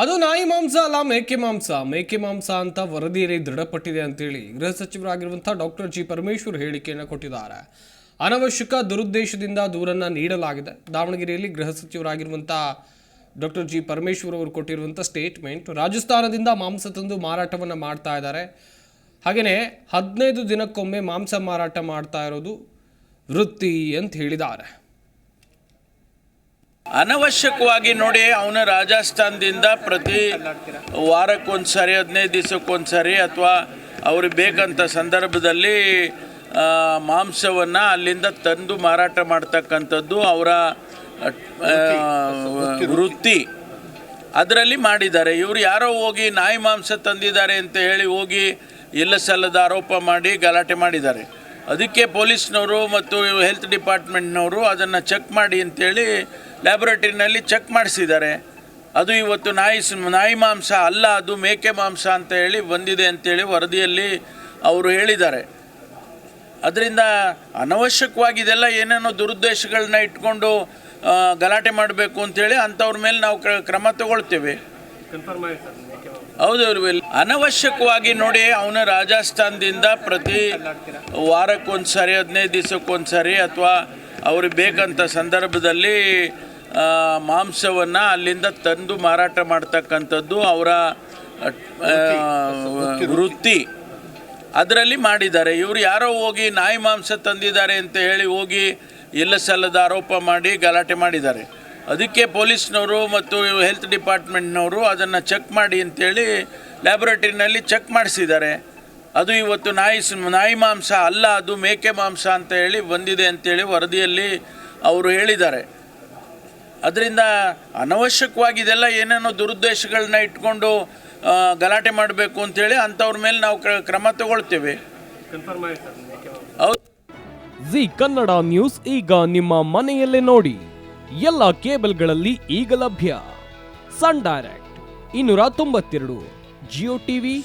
ಅದು ನಾಯಿ ಮಾಂಸ ಅಲ್ಲ, ಮೇಕೆ ಮಾಂಸ. ಮೇಕೆ ಮಾಂಸ ಅಂತ ವರದಿಯಲ್ಲಿ ದೃಢಪಟ್ಟಿದೆ ಅಂತೇಳಿ ಗೃಹ ಸಚಿವರಾಗಿರುವಂಥ ಡಾಕ್ಟರ್ ಜಿ ಪರಮೇಶ್ವರ್ ಹೇಳಿಕೆಯನ್ನು ಕೊಟ್ಟಿದ್ದಾರೆ. ಅನವಶ್ಯಕ ದುರುದ್ದೇಶದಿಂದ ದೂರನ್ನ ನೀಡಲಾಗಿದೆ. ದಾವಣಗೆರೆಯಲ್ಲಿ ಗೃಹ ಸಚಿವರಾಗಿರುವಂಥ ಡಾಕ್ಟರ್ ಜಿ ಪರಮೇಶ್ವರ್ ಅವರು ಕೊಟ್ಟಿರುವಂಥ ಸ್ಟೇಟ್ಮೆಂಟ್ ರಾಜಸ್ಥಾನದಿಂದ ಮಾಂಸ ತಂದು ಮಾರಾಟವನ್ನು ಮಾಡ್ತಾ ಇದ್ದಾರೆ. ಹಾಗೆಯೇ ಹದಿನೈದು ದಿನಕ್ಕೊಮ್ಮೆ ಮಾಂಸ ಮಾರಾಟ ಮಾಡ್ತಾ ಇರೋದು ವೃತ್ತಿ ಅಂತ ಹೇಳಿದ್ದಾರೆ. ಅನವಶ್ಯಕವಾಗಿ ನೋಡಿ ಅವನ ರಾಜಸ್ಥಾನದಿಂದ ಪ್ರತಿ ವಾರಕ್ಕೊಂದ್ಸರಿ, ಹದಿನೈದು ದಿವಸಕ್ಕೊಂದ್ಸರಿ ಅಥವಾ ಅವ್ರಿಗೆ ಬೇಕಂತ ಸಂದರ್ಭದಲ್ಲಿ ಮಾಂಸವನ್ನು ಅಲ್ಲಿಂದ ತಂದು ಮಾರಾಟ ಮಾಡ್ತಕ್ಕಂಥದ್ದು ಅವರ ವೃತ್ತಿ. ಅದರಲ್ಲಿ ಮಾಡಿದ್ದಾರೆ. ಇವರು ಯಾರೋ ಹೋಗಿ ನಾಯಿ ಮಾಂಸ ತಂದಿದ್ದಾರೆ ಅಂತ ಹೇಳಿ ಹೋಗಿ ಇಲ್ಲ ಸಲ್ಲದ ಆರೋಪ ಮಾಡಿ ಗಲಾಟೆ ಮಾಡಿದ್ದಾರೆ. ಅದಕ್ಕೆ ಪೊಲೀಸ್ನವರು ಮತ್ತು ಹೆಲ್ತ್ ಡಿಪಾರ್ಟ್ಮೆಂಟ್ನವರು ಅದನ್ನು ಚೆಕ್ ಮಾಡಿ ಅಂತೇಳಿ ಲ್ಯಾಬೊರೇಟರಿನಲ್ಲಿ ಚೆಕ್ ಮಾಡಿಸಿದ್ದಾರೆ. ಅದು ಇವತ್ತು ನಾಯಿ ನಾಯಿ ಮಾಂಸ ಅಲ್ಲ ಅದು ಮೇಕೆ ಮಾಂಸ ಅಂತ ಹೇಳಿ ಬಂದಿದೆ ಅಂತೇಳಿ ವರದಿಯಲ್ಲಿ ಅವರು ಹೇಳಿದ್ದಾರೆ. ಅದರಿಂದ ಅನವಶ್ಯಕವಾಗಿ ಇದೆಲ್ಲ ಏನೇನೋ ದುರುದ್ದೇಶಗಳನ್ನ ಇಟ್ಕೊಂಡು ಗಲಾಟೆ ಮಾಡಬೇಕು ಅಂತೇಳಿ ಅಂಥವ್ರ ಮೇಲೆ ನಾವು ಕ್ರ- ಕ್ರಮ ತಗೊಳ್ತೇವೆ. ಹೌದು ಅನವಶ್ಯಕವಾಗಿ ನೋಡಿ ಅವನ ರಾಜಸ್ಥಾನದಿಂದ ಪ್ರತಿ ವಾರಕ್ಕೊಂದ್ಸರಿ ಹದಿನೈದು ದಿವಸಕ್ಕೊಂದ್ಸರಿ ಅಥವಾ ಅವ್ರಿಗೆ ಬೇಕಂಥ ಸಂದರ್ಭದಲ್ಲಿ ಮಾಂಸವನ್ನು ಅಲ್ಲಿಂದ ತಂದು ಮಾರಾಟ ಮಾಡ್ತಕ್ಕಂಥದ್ದು ಅವರ ವೃತ್ತಿ. ಅದರಲ್ಲಿ ಮಾಡಿದ್ದಾರೆ. ಇವರು ಯಾರೋ ಹೋಗಿ ನಾಯಿ ಮಾಂಸ ತಂದಿದ್ದಾರೆ ಅಂತ ಹೇಳಿ ಹೋಗಿ ಎಲ್ಲ ಸಲ್ಲದ ಆರೋಪ ಮಾಡಿ ಗಲಾಟೆ ಮಾಡಿದ್ದಾರೆ. ಅದಕ್ಕೆ ಪೊಲೀಸ್ನವರು ಮತ್ತು ಹೆಲ್ತ್ ಡಿಪಾರ್ಟ್ಮೆಂಟ್ನವರು ಅದನ್ನು ಚೆಕ್ ಮಾಡಿ ಅಂತೇಳಿ ಲ್ಯಾಬೊರೇಟರಿನಲ್ಲಿ ಚೆಕ್ ಮಾಡಿಸಿದ್ದಾರೆ. ಅದು ಇವತ್ತು ನಾಯಿ ನಾಯಿ ಮಾಂಸ ಅಲ್ಲ ಅದು ಮೇಕೆ ಮಾಂಸ ಅಂತ ಹೇಳಿ ಬಂದಿದೆ ಅಂತೇಳಿ ವರದಿಯಲ್ಲಿ ಅವರು ಹೇಳಿದ್ದಾರೆ. ಅದರಿಂದ ಅನವಶ್ಯಕವಾಗಿ ಇದೆಲ್ಲ ಏನೇನೋ ದುರುದ್ದೇಶಗಳನ್ನ ಇಟ್ಕೊಂಡು ಗಲಾಟೆ ಮಾಡಬೇಕು ಅಂತೇಳಿ ಅಂಥವ್ರ ಮೇಲೆ ನಾವು ಕ್ರ- ಕ್ರಮ ತಗೊಳ್ತೇವೆ. ಹೌದು. ಜಿ ಕನ್ನಡ ನ್ಯೂಸ್ ಈಗ ನಿಮ್ಮ ಮನೆಯಲ್ಲೇ ನೋಡಿ. ಎಲ್ಲ ಕೇಬಲ್ಗಳಲ್ಲಿ ಈಗ ಲಭ್ಯ. ಸನ್ ಡೈರೆಕ್ಟ್ ಇನ್ನೂರ ತೊಂಬತ್ತೆರಡು ಜಿಯೋ ಟಿವಿ